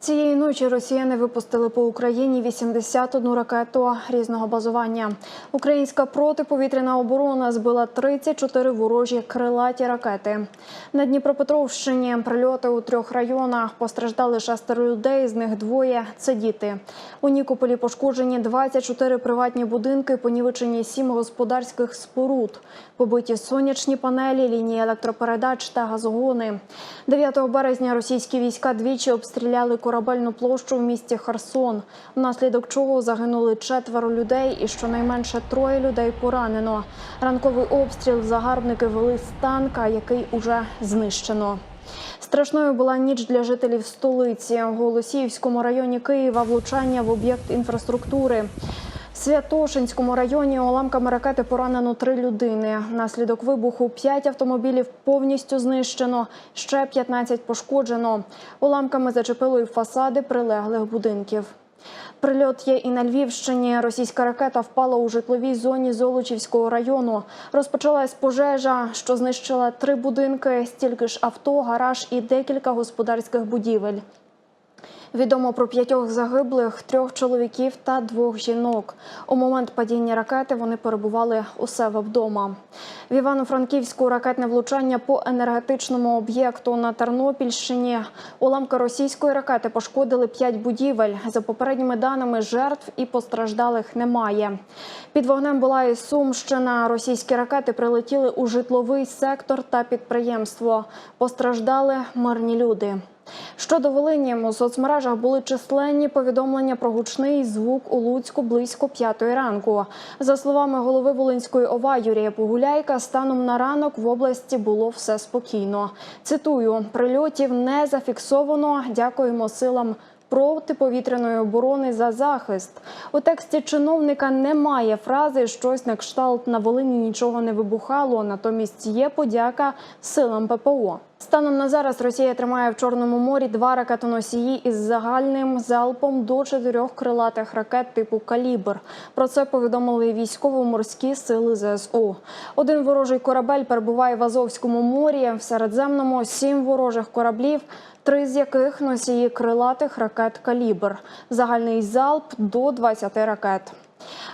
Цієї ночі росіяни випустили по Україні 81 ракету різного базування. Українська протиповітряна оборона збила 34 ворожі крилаті ракети. На Дніпропетровщині прильоти у трьох районах постраждали шестеро людей, з них двоє це діти. У Нікополі пошкоджені 24 приватні будинки, понівечені 7 господарських споруд, побиті сонячні панелі, лінії електропередач та газогони. 9 березня російські війська двічі обстріляли корабельну площу в місті Херсон, внаслідок чого загинули четверо людей і щонайменше троє людей поранено. Ранковий обстріл загарбники вели з танка, який уже знищено. Страшною була ніч для жителів столиці. в Голосіївському районі Києва влучання в об'єкт інфраструктури. Святошинському районі уламками ракети поранено три людини. Внаслідок вибуху п'ять автомобілів повністю знищено, ще 15 пошкоджено. Уламками зачепило і фасади прилеглих будинків. Прильот є і на Львівщині. Російська ракета впала у житловій зоні Золочівського району. Розпочалась пожежа, що знищила три будинки, стільки ж авто, гараж і декілька господарських будівель. Відомо про п'ятьох загиблих, трьох чоловіків та двох жінок. У момент падіння ракети вони перебували у себе вдома. В Івано-Франківську ракетне влучання по енергетичному об'єкту на Тернопільщині. Уламки російської ракети пошкодили п'ять будівель. За попередніми даними, жертв і постраждалих немає. Під вогнем була і Сумщина. Російські ракети прилетіли у житловий сектор та підприємство. Постраждали мирні люди. Щодо Волині, у соцмережах були численні повідомлення про гучний звук у Луцьку близько п'ятої ранку. За словами голови Волинської ОВА Юрія Погуляйка, станом на ранок в області було все спокійно. Цитую: прильотів не зафіксовано. Дякуємо силам. Протиповітряної оборони за захист у тексті чиновника немає фрази щось на кшталт на Волині нічого не вибухало. Натомість є подяка силам ППО. Станом на зараз Росія тримає в Чорному морі два ракетоносії із загальним залпом до чотирьох крилатих ракет типу Калібр. Про це повідомили військово-морські сили ЗСУ. Один ворожий корабель перебуває в Азовському морі. В Середземному сім ворожих кораблів. Три з яких носії крилатих ракет Калібр. Загальний залп до 20 ракет.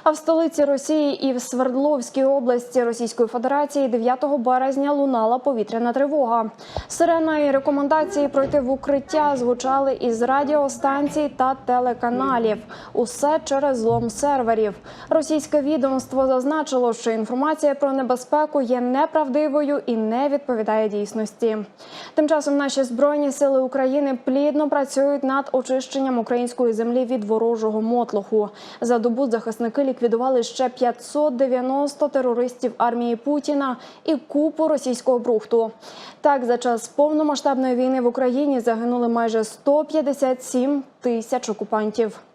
А в столиці Росії і в Свердловській області Російської Федерації 9 березня лунала повітряна тривога. Сирена і рекомендації пройти в укриття звучали із радіостанцій та телеканалів. Усе через злом серверів. Російське відомство зазначило, що інформація про небезпеку є неправдивою і не відповідає дійсності. Тим часом наші збройні сили України плідно працюють над очищенням української землі від ворожого мотлоху. За добу захисники ліквідували ще 590 терористів армії Путіна і купу російського брухту. Так, за час повномасштабної війни в Україні загинули майже 157 тисяч окупантів.